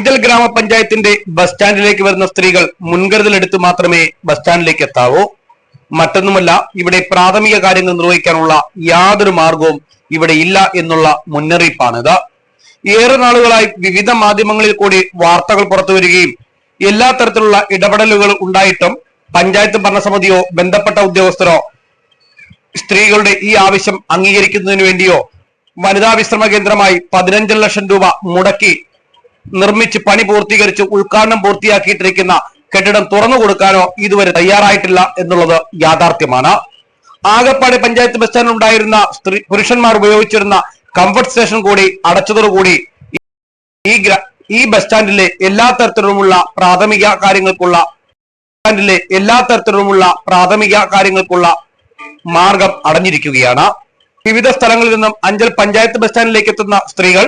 അഞ്ചൽ ഗ്രാമപഞ്ചായത്തിന്റെ ബസ് സ്റ്റാൻഡിലേക്ക് വരുന്ന സ്ത്രീകൾ മുൻകരുതലെടുത്ത് മാത്രമേ ബസ് സ്റ്റാൻഡിലേക്ക് എത്താവൂ. മറ്റൊന്നുമല്ല ഇവിടെ പ്രാഥമിക കാര്യങ്ങൾ നിർവഹിക്കാനുള്ള യാതൊരു മാർഗവും ഇവിടെ ഇല്ല എന്നുള്ള മുന്നറിയിപ്പാണിത്. ഏറെ നാളുകളായി വിവിധ മാധ്യമങ്ങളിൽ കൂടി വാർത്തകൾ പുറത്തു വരികയും എല്ലാ തരത്തിലുള്ള ഇടപെടലുകൾ ഉണ്ടായിട്ടും പഞ്ചായത്ത് ഭരണസമിതിയോ ബന്ധപ്പെട്ട ഉദ്യോഗസ്ഥരോ സ്ത്രീകളുടെ ഈ ആവശ്യം അംഗീകരിക്കുന്നതിന് വേണ്ടിയോ വനിതാ വിശ്രമ കേന്ദ്രമായി പതിനഞ്ചര ലക്ഷം രൂപ മുടക്കി നിർമ്മിച്ച് പണി പൂർത്തീകരിച്ച് ഉദ്ഘാടനം പൂർത്തിയാക്കിയിട്ടിരിക്കുന്ന കെട്ടിടം തുറന്നു കൊടുക്കാനോ ഇതുവരെ തയ്യാറായിട്ടില്ല എന്നുള്ളത് യാഥാർത്ഥ്യമാണ്. ആകപ്പാടി പഞ്ചായത്ത് ബസ് സ്റ്റാൻഡിൽ ഉണ്ടായിരുന്ന സ്ത്രീ പുരുഷന്മാർ ഉപയോഗിച്ചിരുന്ന കംഫർട്ട് സ്റ്റേഷൻ കൂടി അടച്ചതോടുകൂടി ഈ ഈ ബസ് സ്റ്റാൻഡിലെ എല്ലാ തരത്തിലുമുള്ള പ്രാഥമിക കാര്യങ്ങൾക്കുള്ള സ്റ്റാൻഡിലെ എല്ലാ തരത്തിലുമുള്ള പ്രാഥമിക കാര്യങ്ങൾക്കുള്ള മാർഗം അടഞ്ഞിരിക്കുകയാണ്. വിവിധ സ്ഥലങ്ങളിൽ നിന്നും അഞ്ചൽ പഞ്ചായത്ത് ബസ് സ്റ്റാൻഡിലേക്ക് എത്തുന്ന സ്ത്രീകൾ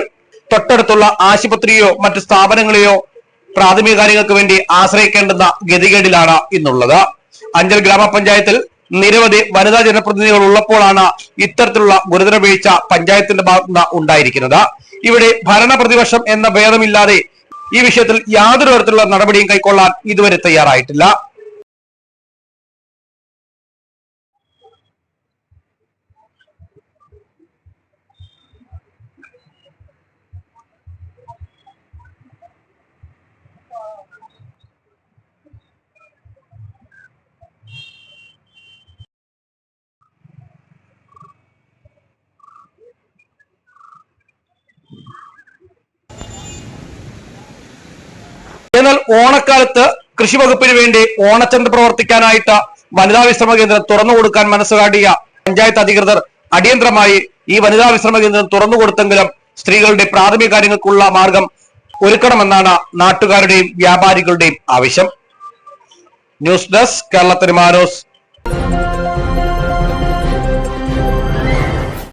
തൊട്ടടുത്തുള്ള ആശുപത്രിയോ മറ്റു സ്ഥാപനങ്ങളെയോ പ്രാഥമിക കാര്യങ്ങൾക്ക് വേണ്ടി ആശ്രയിക്കേണ്ടുന്ന ഗതികേടിലാണ് ഇന്നുള്ളത്. അഞ്ചൽ ഗ്രാമപഞ്ചായത്തിൽ നിരവധി വനിതാ ജനപ്രതിനിധികൾ ഉള്ളപ്പോഴാണ് ഇത്തരത്തിലുള്ള ഗുരുതര വീഴ്ച പഞ്ചായത്തിന്റെ ഭാഗത്തുനിന്ന് ഉണ്ടായിരിക്കുന്നത്. ഇവിടെ ഭരണ പ്രതിപക്ഷം എന്ന ഭേദമില്ലാതെ ഈ വിഷയത്തിൽ യാതൊരു തരത്തിലുള്ള നടപടിയും കൈക്കൊള്ളാൻ ഇതുവരെ തയ്യാറായിട്ടില്ല. എന്നാൽ ഓണക്കാലത്ത് കൃഷി വകുപ്പിന് വേണ്ടി ഓണച്ചന്ത പ്രവർത്തിക്കാനായിട്ട് വനിതാ വിശ്രമ കേന്ദ്രം തുറന്നു കൊടുക്കാൻ മനസ്സുകാട്ടിയ പഞ്ചായത്ത് അധികൃതർ അടിയന്തരമായി ഈ വനിതാ വിശ്രമ കേന്ദ്രം തുറന്നു കൊടുത്തെങ്കിലും സ്ത്രീകളുടെ പ്രാഥമിക കാര്യങ്ങൾക്കുള്ള മാർഗം ഒരുക്കണമെന്നാണ് നാട്ടുകാരുടെയും വ്യാപാരികളുടെയും ആവശ്യം. News desk Kerala mannose